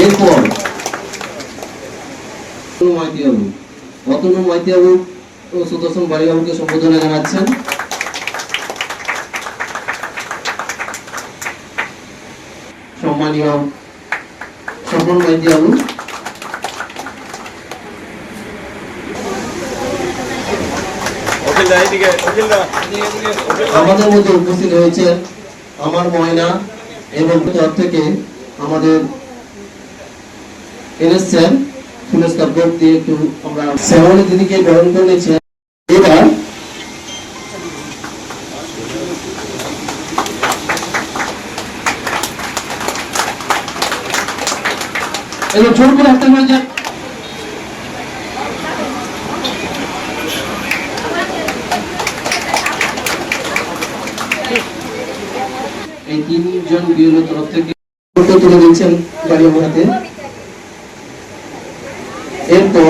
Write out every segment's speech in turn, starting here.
এরপর মাইতিবাবু অতনু ও সুদর্শন সম্বোধনা জানাচ্ছেন। সম্মানীয় স্বপন আমাদের মধ্যে উপস্থিত হয়েছে আমার ময়না এবং তার থেকে আমাদের পুরস্কার বোর্ড দিয়ে একটু আমরা শ্যামলী দিদিকে এবার এই তিনজন বিএলও তরফ থেকে তুলে দিচ্ছেন গাড়ি হাতে এরপর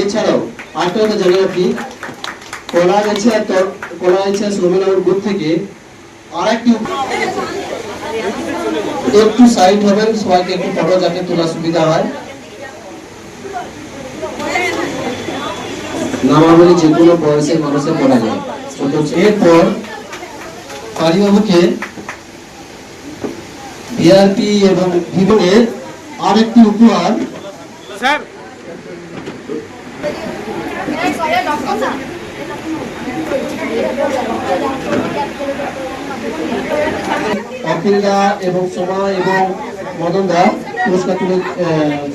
এছাড়াও আপনি গেছে থেকে একটু সাইড হবেন, সবাইকে একটু ফটো যাতে তোলা সুবিধা হয়। নামাবলী যে কোনো বয়সের মানুষের পড়া যায়। এরপর কালীবাবুকে বিআরপি এবং ভিভনের আরেকটি উপহার স্যার। এবং সোমা এবং মদন দা পুরস্কার তুলে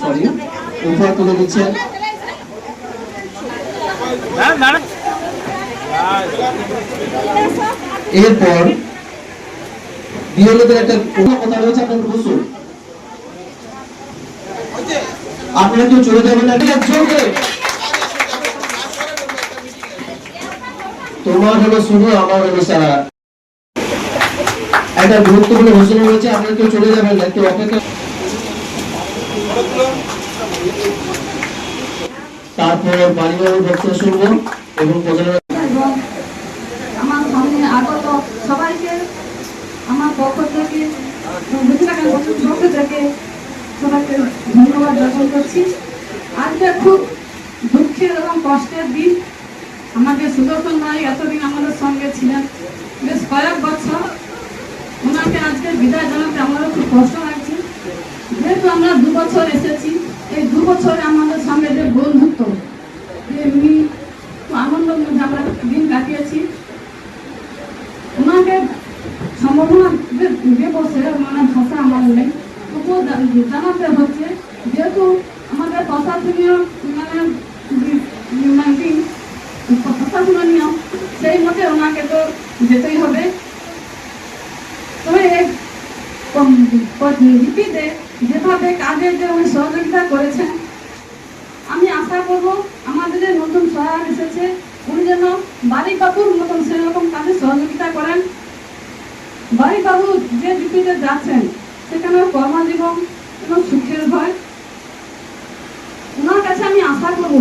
সরি উপহার তুলে দিচ্ছেন। এরপর বিএলওদের একটা কথা রয়েছে আপনার বসুন। আপনারা কেউ চলে যাবেন না। তোমার হলো শুরু আমার হলো সারা। একটা গুরুত্বপূর্ণ ঘোষণা রয়েছে, আপনারা কেউ চলে যাবেন না, একটু অপেক্ষা তারপরে বাড়িবাবুর বক্তব্য শুনব এবং আমার সামনে আগত সবাইকে, আমার পক্ষ থেকে সবাইকে ধন্যবাদ করছি। আজকে খুব দুঃখের এবং কষ্টের দিন। এতদিন আমাদের সঙ্গে ছিলেন। বেশ কয়েক বছর ওনাকে আজকে বিদায় জানাতে আমারও খুব কষ্ট যেহেতু আমরা দু বছর এসেছি এই দু বছরে আমাদের সঙ্গে যে বন্ধুত্ব যে এমনি খুব আনন্দ মধ্যে আমরা দিন কাটিয়েছি ওনাকে সম্ভাবনা যে বসে মানে ভাষা আমার নেই তবুও জা- জানাতে হচ্ছে, যেহেতু আমাদের প্রশাসনীয় মানে প্রশাসনীয়, সেই মতে ওনাকে তো যেতেই হবে। তবে যেভাবে কাজের যে উনি সহযোগিতা করেছেন, আমি আশা করব আমাদের যে নতুন সহায়ক এসেছে, উনি যেন বাবুর মতন সেরকম কাজে সহযোগিতা করেন। বাবু যে ডিপিতে যাচ্ছেন সেখানে কর্মজীবন এবং সুখের হয় ওনার কাছে আমি আশা করব,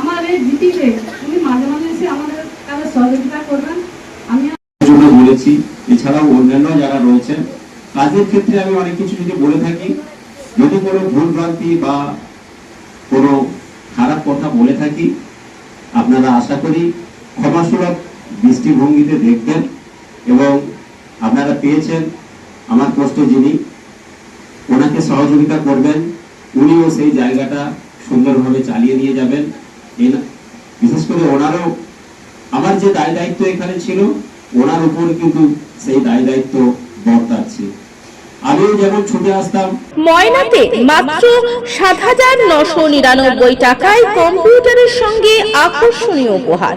আমার এই ডিপিতে উনি মাঝে মাঝে এসে আমাদের কাজে সহযোগিতা করবেন। আমি জন্য বলেছি, এছাড়াও অন্যান্য যারা রয়েছেন কাজের ক্ষেত্রে আমি অনেক কিছু যদি বলে থাকি, যদি কোনো ভুল ভ্রান্তি বা কোনো খারাপ কথা বলে থাকি, আপনারা আশা করি ক্ষমাসুলভ দৃষ্টিভঙ্গিতে দেখবেন এবং আপনারা পেয়েছেন আমার কষ্ট যিনি ওনাকে সহযোগিতা করবেন, উনিও সেই জায়গাটা সুন্দরভাবে চালিয়ে নিয়ে যাবেন। বিশেষ করে ওনারও আমার যে দায় দায়িত্ব এখানে ছিল, ওনার উপর কিন্তু সেই দায় দায়িত্ব বর্তাচ্ছে। ময়নাতে মাত্র সাত হাজার নশো নিরানব্বই টাকায় কম্পিউটারের সঙ্গে আকর্ষণীয় উপহার।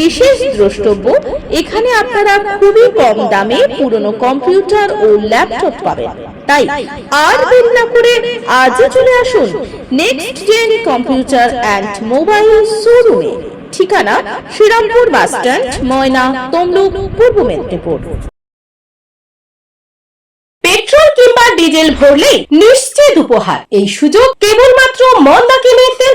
বিশেষ দ্রষ্টব্য, এখানে আপনারা খুবই কম দামে পুরনো কম্পিউটার ও ল্যাপটপ পাবেন। তাই আর দেরি না করে আজই চলে আসুন next gen computer and mobile শোরুমে ঠিকানা Srirampur bus stand, Moyna, Tamluk, Purba Medinipur. Petrol কিংবা ডিজেল ভরলেই নিশ্চিত উপহার। এই সুযোগ কেবলমাত্র তেল